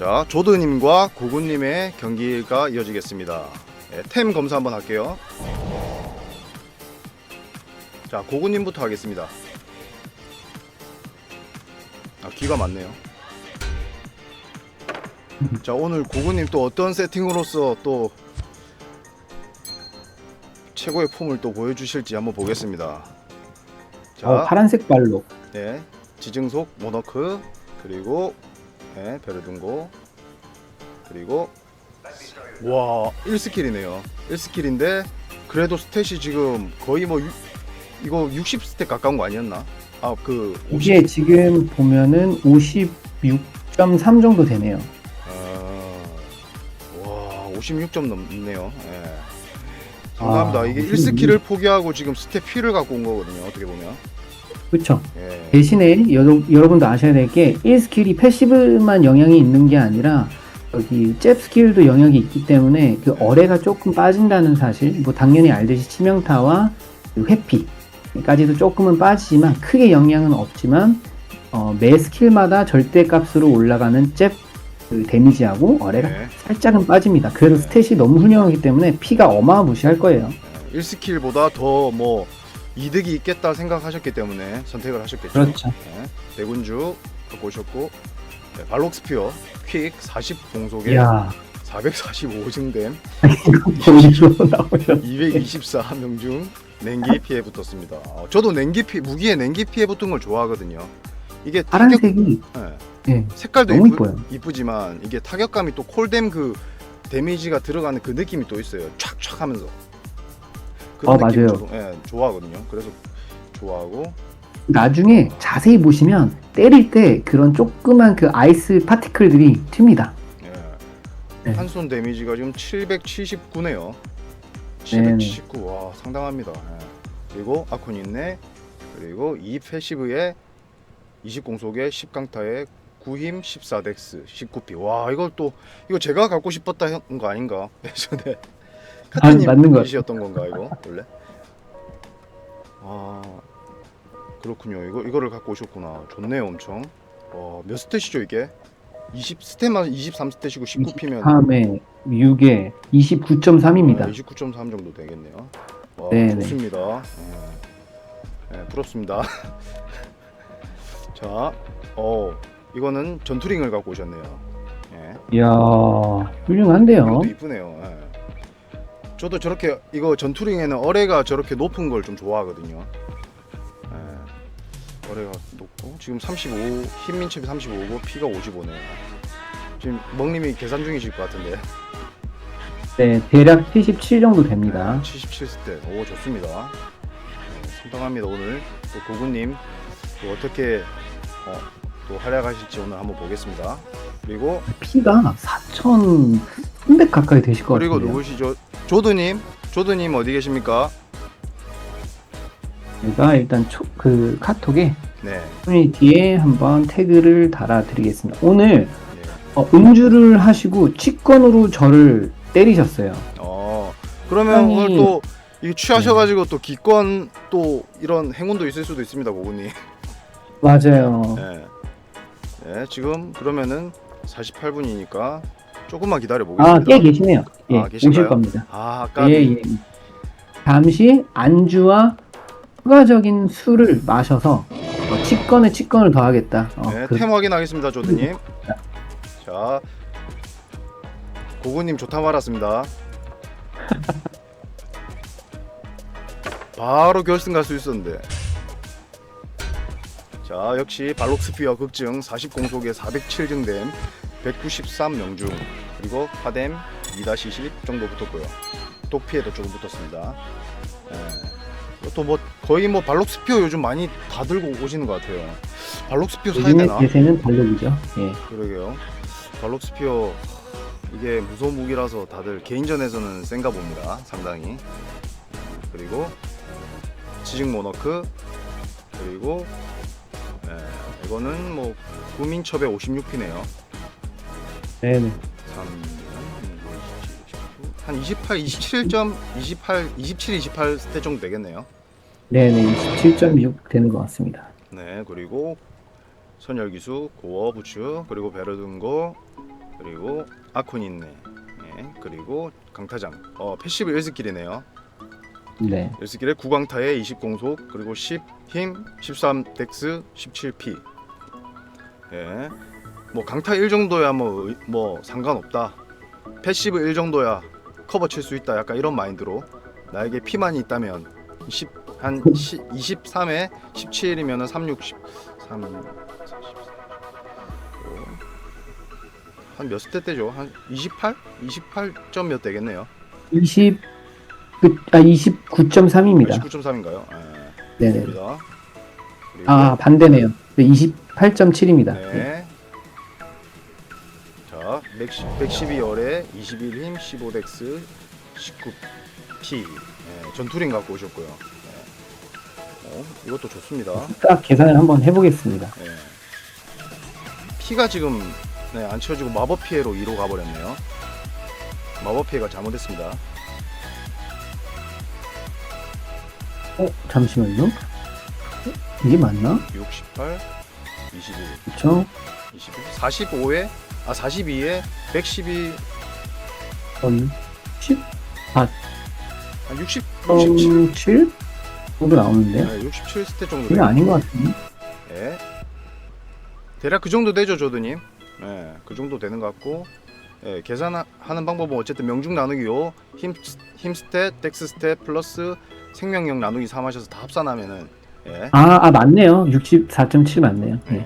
자, 조드님과 고군님의 경기가 이어지겠습니다. 예, 템 검사 한번 할게요. 자, 고군님부터 하겠습니다. 아, 기가 많네요. 자, 오늘 고군님 또 어떤 세팅으로서 또 최고의 폼을 또 보여주실지 한번 보겠습니다. 자, 어, 파란색 발로. 네, 지증속 모너크 그리고 네, 베르둥고 그리고 와. 1스킬이네요. 1스킬인데 그래도 스탯이 지금 거의 뭐 유- 이거 60스탯 가까운 거 아니었나? 아그 50... 이게 지금 보면은 56.3 정도 되네요. 아, 와 56점 넘네요. 예. 상당합니다. 아, 이게 무슨 1스킬을 포기하고 지금 스탯 P를 갖고 온 거거든요 어떻게 보면 그렇죠. 예. 대신에 여러, 여러분도 아셔야 될 게 1스킬이 패시브만 영향이 있는 게 아니라 여기 잽 스킬도 영향이 있기 때문에 그 어뢰가 조금 빠진다는 사실 뭐 당연히 알듯이 치명타와 그 회피까지도 조금은 빠지지만 크게 영향은 없지만 어, 매 스킬마다 절대값으로 올라가는 잽 그 데미지하고 어뢰가 네. 살짝은 빠집니다. 그래도 네. 스탯이 너무 훌륭하기 때문에 피가 어마무시할 거예요. 1스킬보다 더 뭐 이득이 있겠다 생각하셨기 때문에 선택을 하셨겠죠. 그렇죠. 네, 대군주 갖고 오셨고 네, 발록스피어 퀵 40 공속에 이야, 445증댐 보이로 나오셨 224 명중 냉기 피해 붙었습니다. 어, 저도 냉기 피 무기에 냉기 피해 붙은 걸 좋아하거든요. 이게 타격, 파란색이 네, 예, 색깔도 너무 이쁘, 이뻐요. 이쁘지만 이게 타격감이 또 콜뎀 그 데미지가 들어가는 그 느낌이 또 있어요. 촥촥 하면서. 어, 느낌 맞아요. 저도, 예, 좋아하거든요. 그래서 좋아하고 나중에 자세히 보시면 때릴 때 그런 조그만 그 아이스 파티클들이 튑니다. 예. 네. 한 손 데미지가 지금 779네요. 네네. 779. 와, 상당합니다. 예. 그리고 아콘인네 그리고 이 패시브에 20 공속에 10 강타에 9힘 14덱스 19피. 와, 이걸 또 이거 제가 갖고 싶었다 한거 아닌가? 예전에 카트님 맞는 것 이셨던 건가 이거 원래? 아 그렇군요. 이거 이거를 갖고 오셨구나. 좋네요, 엄청. 와, 몇 스탯이죠 이게? 20 스탯만 23 스탯이고 19 피면 23에 6에 29.3입니다. 29.3 정도 되겠네요. 와, 네네. 좋습니다. 예. 예, 부럽습니다. 자, 어, 이거는 전투링을 갖고 오셨네요. 예. 이야, 훌륭한데요. 이쁘네요. 예. 저도 저렇게 이거 전투링에는 어뢰가 저렇게 높은 걸 좀 좋아하거든요. 예. 어뢰가 높고 지금 35 흰민첩이 35고 피가 55네요. 지금 멍님이 계산 중이실 것 같은데. 네, 대략 77 정도 됩니다. 77대. 오 좋습니다. 네, 상당합니다. 오늘 또 고구님 또 어떻게 어, 또 활약하실지 오늘 한번 보겠습니다. 그리고 피가 4,300 가까이 되실 것 그리고 같아요. 누구시죠? 조드님. 조드님 어디 계십니까? 제가 일단 초, 그 카톡에 네. 커뮤니티에 한번 태그를 달아드리겠습니다. 오늘 네. 어, 음주를 하시고 치권으로 저를 때리셨어요. 어 그러면 상당히- 오늘 또 이게 취하셔가지고 또 기권 또 이런 행운도 있을 수도 있습니다, 고구님. 맞아요. 네. 네. 지금 그러면은 48분이니까 조금만 기다려 아, 보겠습니다. 꽤 계시네요. 예, 아, 계신가요? 오실 겁니다. 아, 아까 예, 예. 잠시 안주와 추가적인 술을 마셔서 어, 치권에 치권을 더하겠다. 어, 네, 그- 템 확인하겠습니다, 조드님. 자, 고구님 좋다 말았습니다. 바로 결승 갈 수 있었는데. 자, 역시 발록스피어 극증 40 공속에 407증댐 193 명중 그리고 파뎀 2-10 정도 붙었고요. 독 피해도 조금 붙었습니다. 또 뭐 거의 뭐 발록스피어 요즘 많이 다 들고 오시는 것 같아요. 발록스피어 사야 되나? 대세는 달력이죠. 예. 그러게요. 발록스피어 이게 무서운 무기라서 다들 개인전에서는 센가 봅니다. 상당히. 그리고 지직 모너크 그리고 예, 이거는 뭐 구민첩의 56피네요. 네 네. 3, 한 28, 27점, 28, 27, 28 스탯 정도 되겠네요. 네네. 27.6 되는 것 같습니다. 네, 그리고 선열기수, 고어 부츠, 그리고 베르둥고, 그리고 아콘이 있네. 예, 그리고 강타장. 어, 패시브 1스킬이네요. 네. 1스킬에 9강타에 20 공속 그리고 10 힘, 13 덱스, 17 피. 예. 뭐 강타 1 정도야 뭐 뭐 상관없다. 패시브 1 정도야 커버 칠 수 있다. 약간 이런 마인드로 나에게 피만이 있다면 10, 한 23에 17이면은 360 3 한몇 스탯 되죠? 한 28? 28점 몇 되겠네요. 20, 그, 아, 29.3입니다. 19.3인가요? 네네. 그렇습니다. 그리고 아, 반대네요. 28.7입니다. 네. 자, 110, 112 열에 21 힘, 15 덱스, 19P. 네, 전투링 갖고 오셨고요. 네. 어, 이것도 좋습니다. 딱 계산을 한번 해보겠습니다. 네. 피가 지금 네, 안 채워지고 마법 피해로 2로 가버렸네요. 마법 피해가 잘못됐습니다. 어, 잠시만요. 이게 맞나? 68, 21, 그쵸? 21, 45에 아 42에 112, 음, 10, 한 60, 67, 음, 7? 정도 나오는데? 네, 67 스탯 정도 그게 돼요. 아닌 것 같은데? 네. 대략 그 정도 되죠, 조드님. 네, 그 정도 되는 것 같고, 예, 계산하는 방법은 어쨌든 명중 나누기 요, 힘, 힘 스탯, 덱스 스탯 플러스 생명력 나누기 3 하셔서 다 합산하면은, 예, 아, 아, 맞네요. 64.7 맞네요. 네.